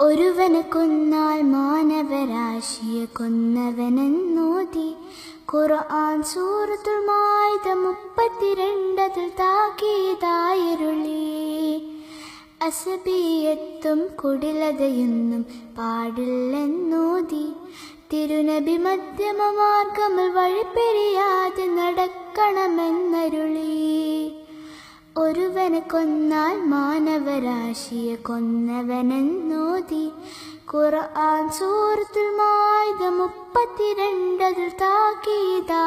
ഒരുവന് കൊന്നാൽ മാനവരാശിയെ കൊന്നവനെന്നോതി. ഖുർആൻ സൂറത്തുൽ മായിദ മുപ്പത്തിരണ്ടതിൽ താക്കീതായിരുളി. അസബിയത്തും കുടിലതയൊന്നും പാടില്ലെന്നോതി. തിരുനബി മധ്യമ വഴിപ്പെരിയാതെ നടക്കണമെന്നരുളി. ഒരുവനെ കൊന്നാൽ മാനവരാശിയെ കൊന്നവനെന്നോതി. ഖുർആൻ സൂറത്തുൽ മായിദ മുപ്പത്തിരണ്ടതിൽ താക്കീതായരുളി.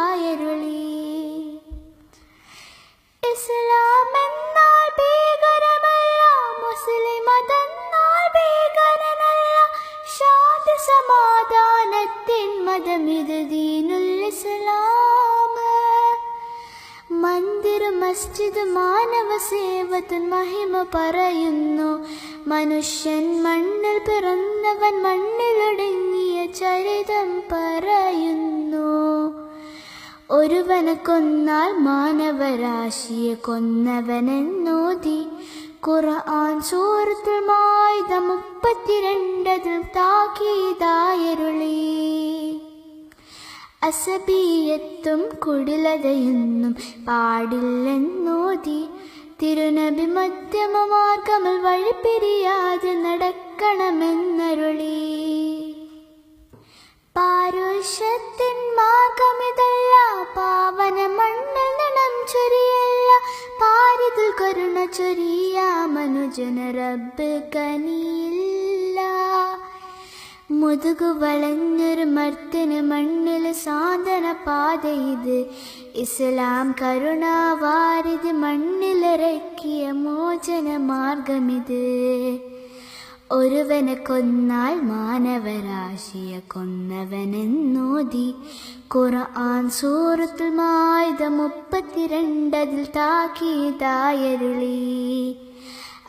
ഇസ്ലാം എന്നാൽ ഭീകരമല്ല മുസ്ലിം മതെന്നാൽ ഭീകരനല്ല. ശാന്തി സമാധാനത്തിൻ മതമിത് ദീനുൽ ഇസ്ലാം. മന്ദിർ മസ്ജിദ് മാനവ സേവത്തിൻ മഹിമ പറയുന്നു. മനുഷ്യൻ മണ്ണിൽ പിറന്നവൻ മണ്ണിലൊടുങ്ങിയ ചരിതം പറയുന്നു. ഒരുവനെ കൊന്നാൽ മാനവരാശിയെ കൊന്നവനെന്നോതി. ഖുർആൻ സൂറത്തുൽ മായുധ മുപ്പത്തിരണ്ടതിൽ താക്കീതായരുളി അസബിയത്തും കുടിലതയൊന്നും പാടില്ലെന്നോതി. തിരുനബി മധ്യമ വഴി പിരിയാതെ നടക്കണമെന്നരുളി. പാരുഷത്തിൻ മാർഗമിതല്ല പാവന മണ്ണിൽ ചൊരിയല്ല. പാരിതിൽ കരുണ ചൊരിയ മനുജന റബ്ബ് കനിയില്ല. മുതുകു വളഞ്ഞൊരു മർത്തിന് മണ്ണിൽ സാന്ത്വന പാത ഇത്. ഇസ്ലാം കരുണാവാരിത് മണ്ണിലിറക്കിയ മോചന മാർഗമിത്. ഒരുവനെ കൊന്നാൽ മാനവരാശിയെ കൊന്നവനെന്നോതി. ഖുർആൻ സൂറത്തുൽ മായുധ മുപ്പത്തിരണ്ടതിൽ താക്കീതായരുളി.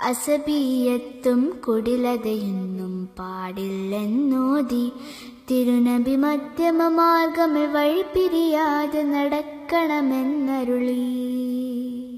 അസബിയത്തും കുടിലതയെന്നും പാടില്ലെന്നോതി. തിരുനബി മധ്യമ വഴിപിരിയാതെ നടക്കണമെന്നരുളി.